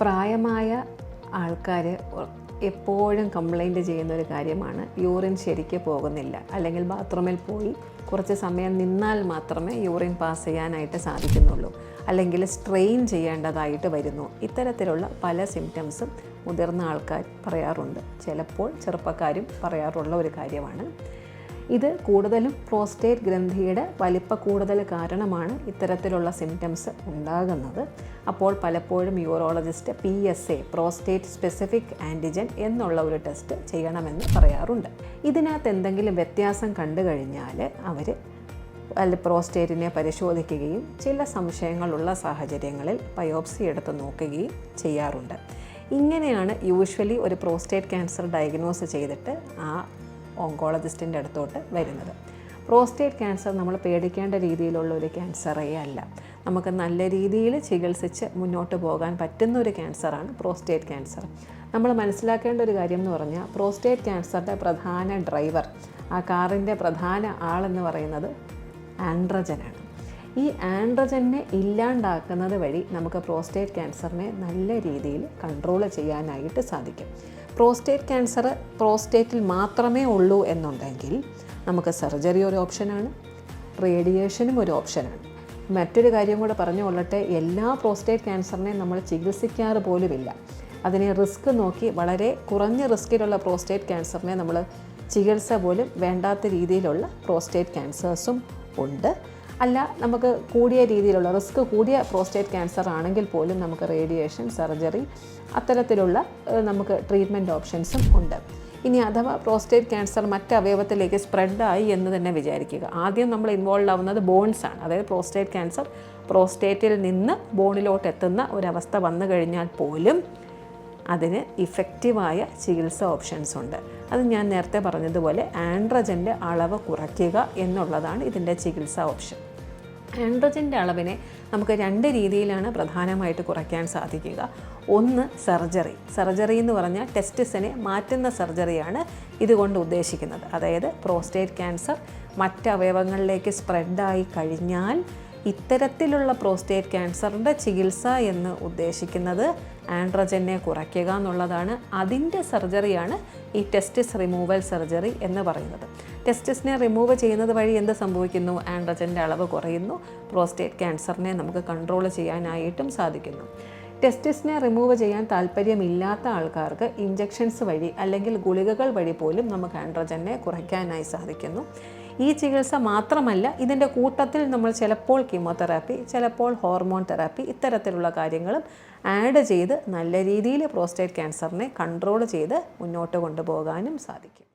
പ്രായമായ ആൾക്കാർ എപ്പോഴും കംപ്ലൈന്റ് ചെയ്യുന്ന ഒരു കാര്യമാണ്. യൂറിൻ ശരിക്ക് പോകുന്നില്ല. അല്ലെങ്കിൽ ബാത്റൂമിൽ പോയി കുറച്ച് സമയം നിന്നാൽ മാത്രമേ യൂറിൻ പാസ് ചെയ്യാനായിട്ട് സാധിക്കുന്നുള്ളൂ. അല്ലെങ്കിൽ സ്ട്രെയിൻ ചെയ്യേണ്ടതായിട്ട് വരുന്നു. ഇത്തരത്തിലുള്ള പല സിംറ്റംസും മുതിർന്ന ആൾക്കാർ പറയാറുണ്ട്. ചിലപ്പോൾ ചെറുപ്പക്കാരും പറയാറുള്ള ഒരു കാര്യമാണ്. ഇത് കൂടുതലും പ്രോസ്റ്റേറ്റ് ഗ്രന്ഥിയുടെ വലിപ്പ കൂടുതൽ കാരണമാണ് ഇത്തരത്തിലുള്ള സിംറ്റംസ് ഉണ്ടാകുന്നത്. അപ്പോൾ പലപ്പോഴും urologist P S A prostate specific antigen എന്നുള്ള ഒരു ടെസ്റ്റ് ചെയ്യണമെന്ന് പറയാറുണ്ട്. ഇതിനകത്ത് എന്തെങ്കിലും വ്യത്യാസം കണ്ടു കഴിഞ്ഞാൽ അവർ പ്രോസ്റ്റേറ്റിനെ പരിശോധിക്കുകയും ചില സംശയങ്ങളുള്ള സാഹചര്യങ്ങളിൽ ബയോപ്സി എടുത്ത് നോക്കുകയും ചെയ്യാറുണ്ട്. ഇങ്ങനെയാണ് യൂഷ്വലി ഒരു പ്രോസ്റ്റേറ്റ് ക്യാൻസർ ഡയഗ്നോസ് ചെയ്തിട്ട് ആ ഓങ്കോളജിസ്റ്റിന്റെ അടുത്തോട്ട് വരുന്നത്. പ്രോസ്റ്റേറ്റ് ക്യാൻസർ നമ്മൾ പേടിക്കേണ്ട രീതിയിലുള്ള ഒരു ക്യാൻസറേ അല്ല. നമുക്ക് നല്ല രീതിയിൽ ചികിത്സിച്ച് മുന്നോട്ട് പോകാൻ പറ്റുന്ന ഒരു ക്യാൻസറാണ് പ്രോസ്റ്റേറ്റ് ക്യാൻസർ നമ്മൾ മനസ്സിലാക്കേണ്ട ഒരു കാര്യം എന്ന് പറഞ്ഞാൽ പ്രോസ്റ്റേറ്റ് ക്യാൻസറിന്റെ പ്രധാന ഡ്രൈവർ ആ കാറിന്റെ പ്രധാന ആളെന്ന് പറയുന്നത് ആൻഡ്രജനാണ് ഈ ആൻഡ്രജനെ ഇല്ലാണ്ടാക്കുന്നത് വഴി നമുക്ക് പ്രോസ്റ്റേറ്റ് ക്യാൻസറിനെ നല്ല രീതിയിൽ കൺട്രോൾ ചെയ്യാനായിട്ട് സാധിക്കും. പ്രോസ്റ്റേറ്റ് ക്യാൻസർ പ്രോസ്റ്റേറ്റിൽ മാത്രമേ ഉള്ളൂ എന്നുണ്ടെങ്കിൽ നമുക്ക് സർജറി ഒരു ഓപ്ഷനാണ് റേഡിയേഷനും ഒരു ഓപ്ഷനാണ്. മറ്റൊരു കാര്യം കൂടെ പറഞ്ഞു കൊള്ളട്ടെ എല്ലാ പ്രോസ്റ്റേറ്റ് ക്യാൻസറിനെയും നമ്മൾ ചികിത്സിക്കാറ് പോലുമില്ല. അതിനെ റിസ്ക് നോക്കി വളരെ കുറഞ്ഞ റിസ്ക്കിലുള്ള പ്രോസ്റ്റേറ്റ് ക്യാൻസറിനെ നമ്മൾ ചികിത്സ പോലും വേണ്ടാത്ത രീതിയിലുള്ള പ്രോസ്റ്റേറ്റ് ക്യാൻസേഴ്സും ഉണ്ട്. അല്ല നമുക്ക് കൂടിയ രീതിയിലുള്ള റിസ്ക് കൂടിയ പ്രോസ്റ്റേറ്റ് ക്യാൻസർ ആണെങ്കിൽ പോലും നമുക്ക് റേഡിയേഷൻ സർജറി അത്തരത്തിലുള്ള നമുക്ക് ട്രീറ്റ്മെന്റ് ഓപ്ഷൻസും ഉണ്ട്. ഇനി അഥവാ പ്രോസ്റ്റേറ്റ് ക്യാൻസർ മറ്റ് അവയവത്തിലേക്ക് സ്പ്രെഡായി എന്ന് തന്നെ വിചാരിക്കുക. ആദ്യം നമ്മൾ ഇൻവോൾവ് ആവുന്നത് ബോൺസ് ആണ്. അതായത് പ്രോസ്റ്റേറ്റ് ക്യാൻസർ പ്രോസ്റ്റേറ്റിൽ നിന്ന് ബോണിലോട്ട് എത്തുന്ന ഒരവസ്ഥ വന്നു കഴിഞ്ഞാൽ പോലും അതിന് ഇഫക്റ്റീവായ ചികിത്സ ഓപ്ഷൻസ് ഉണ്ട്. അത് ഞാൻ നേരത്തെ പറഞ്ഞതുപോലെ ആൻഡ്രജന്റെ അളവ് കുറയ്ക്കുക എന്നുള്ളതാണ് ഇതിന്റെ ചികിത്സാ ഓപ്ഷൻ ആൻഡ്രജന്റെ അളവിനെ നമുക്ക് രണ്ട് രീതിയിലാണ് പ്രധാനമായിട്ട് കുറയ്ക്കാൻ സാധിക്കുക. ഒന്ന് സർജറി. സർജറി എന്ന് പറഞ്ഞാൽ ടെസ്റ്റിസിനെ മാറ്റുന്ന സർജറിയാണ് ഇതുകൊണ്ട് ഉദ്ദേശിക്കുന്നത്. അതായത് പ്രോസ്റ്റേറ്റ് ക്യാൻസർ മറ്റ് അവയവങ്ങളിലേക്ക് സ്പ്രെഡായി കഴിഞ്ഞാൽ ഇത്തരത്തിലുള്ള പ്രോസ്റ്റേറ്റ് ക്യാൻസറിന്റെ ചികിത്സ എന്ന് ഉദ്ദേശിക്കുന്നത് ആൻഡ്രജനെ കുറയ്ക്കുക എന്നുള്ളതാണ് അതിന്റെ സർജറിയാണ് ഈ ടെസ്റ്റിസ് റിമൂവൽ സർജറി എന്ന് പറയുന്നത്. ടെസ്റ്റിസിനെ റിമൂവ് ചെയ്യുന്നത് വഴി എന്ത് സംഭവിക്കുന്നു? ആൻഡ്രജന്റെ അളവ് കുറയുന്നു. പ്രോസ്റ്റേറ്റ് ക്യാൻസറിനെ നമുക്ക് കൺട്രോൾ ചെയ്യാനായിട്ടും സാധിക്കുന്നു. ടെസ്റ്റിസിനെ റിമൂവ് ചെയ്യാൻ താല്പര്യമില്ലാത്ത ആൾക്കാർക്ക് ഇഞ്ചെക്ഷൻസ് വഴി അല്ലെങ്കിൽ ഗുളികകൾ വഴി പോലും നമുക്ക് ആൻഡ്രജനെ കുറയ്ക്കാനായി സാധിക്കുന്നു. ഈ ചികിത്സ മാത്രമല്ല ഇതിന്റെ കൂട്ടത്തിൽ നമ്മൾ ചിലപ്പോൾ കീമോതെറാപ്പി ചിലപ്പോൾ ഹോർമോൺ തെറാപ്പി ഇത്തരത്തിലുള്ള കാര്യങ്ങളും ആഡ് ചെയ്ത് നല്ല രീതിയിൽ പ്രോസ്റ്റേറ്റ് ക്യാൻസറിനെ കൺട്രോൾ ചെയ്ത് മുന്നോട്ട് കൊണ്ടുപോകാനും സാധിക്കും.